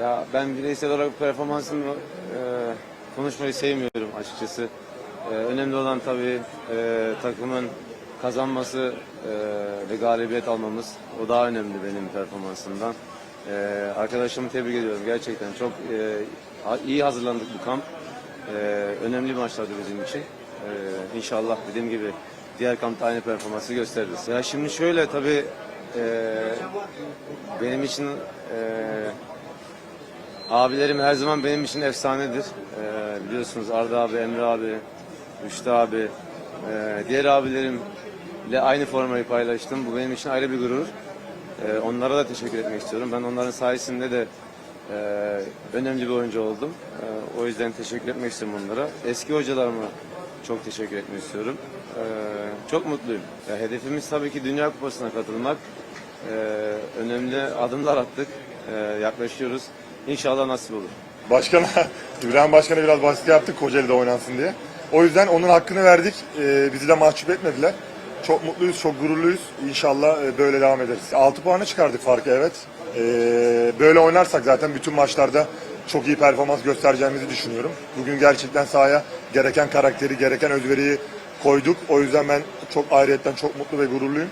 Ya ben bireysel olarak performansımı e, konuşmayı sevmiyorum açıkçası. E, önemli olan tabii e, takımın kazanması e, ve galibiyet almamız. O daha önemli benim performansımdan. E, arkadaşımı tebrik ediyorum. Gerçekten çok e, iyi hazırlandık bu kamp. E, önemli maçlardı bizim için. E, inşallah dediğim gibi diğer kampta aynı performansı gösteririz. Ya şimdi şöyle tabii e, benim için e, Abilerim her zaman benim için efsanedir. Ee, biliyorsunuz Arda abi, Emre abi, Rüştü abi, ee, diğer abilerimle aynı formayı paylaştım. Bu benim için ayrı bir gurur. Ee, onlara da teşekkür etmek istiyorum. Ben onların sayesinde de ee, önemli bir oyuncu oldum. Ee, o yüzden teşekkür etmek istiyorum onlara. Eski hocalarıma çok teşekkür etmek istiyorum. Ee, çok mutluyum. Ya, hedefimiz tabii ki Dünya Kupası'na katılmak. Ee, önemli adımlar attık. Ee, yaklaşıyoruz. İnşallah nasip olur. Başkana, İbrahim Başkan'a biraz baskı yaptık Kocaeli'de oynansın diye. O yüzden onun hakkını verdik. Ee, bizi de mahcup etmediler. Çok mutluyuz, çok gururluyuz. İnşallah e, böyle devam ederiz. 6 puanı çıkardık farkı evet. Ee, böyle oynarsak zaten bütün maçlarda çok iyi performans göstereceğimizi düşünüyorum. Bugün gerçekten sahaya gereken karakteri, gereken özveriyi koyduk. O yüzden ben çok ayrıyetten çok mutlu ve gururluyum.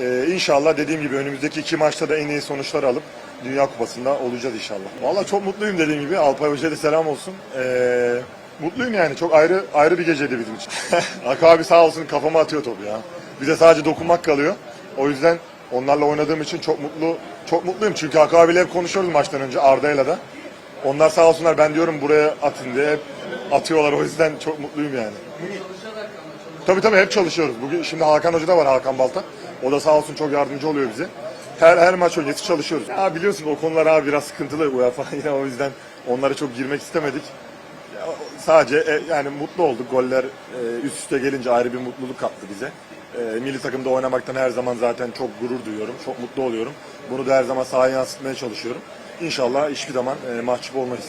Ee, inşallah dediğim gibi önümüzdeki iki maçta da en iyi sonuçlar alıp Dünya Kupası'nda olacağız inşallah. Vallahi çok mutluyum dediğim gibi. Alpay Hoca'ya selam olsun. Ee, mutluyum yani. Çok ayrı ayrı bir geceydi bizim için. Hakkı abi sağ olsun kafama atıyor topu ya. Bize sadece dokunmak kalıyor. O yüzden onlarla oynadığım için çok mutlu çok mutluyum. Çünkü Hakkı abiyle hep konuşuyoruz maçtan önce Arda'yla da. Onlar sağ olsunlar ben diyorum buraya atın diye hep atıyorlar. O yüzden çok mutluyum yani. Tabii tabii hep çalışıyoruz. Bugün şimdi Hakan Hoca da var Hakan Balta. O da sağ olsun çok yardımcı oluyor bize. Her her maç öncesi çalışıyoruz. Ya biliyorsun o konular abi biraz sıkıntılı UEFA yine o yüzden onlara çok girmek istemedik. Ya, sadece e, yani mutlu olduk. Goller e, üst üste gelince ayrı bir mutluluk kattı bize. E, milli takımda oynamaktan her zaman zaten çok gurur duyuyorum. Çok mutlu oluyorum. Bunu da her zaman sahaya yansıtmaya çalışıyorum. İnşallah hiçbir zaman e, mahcup olmayız.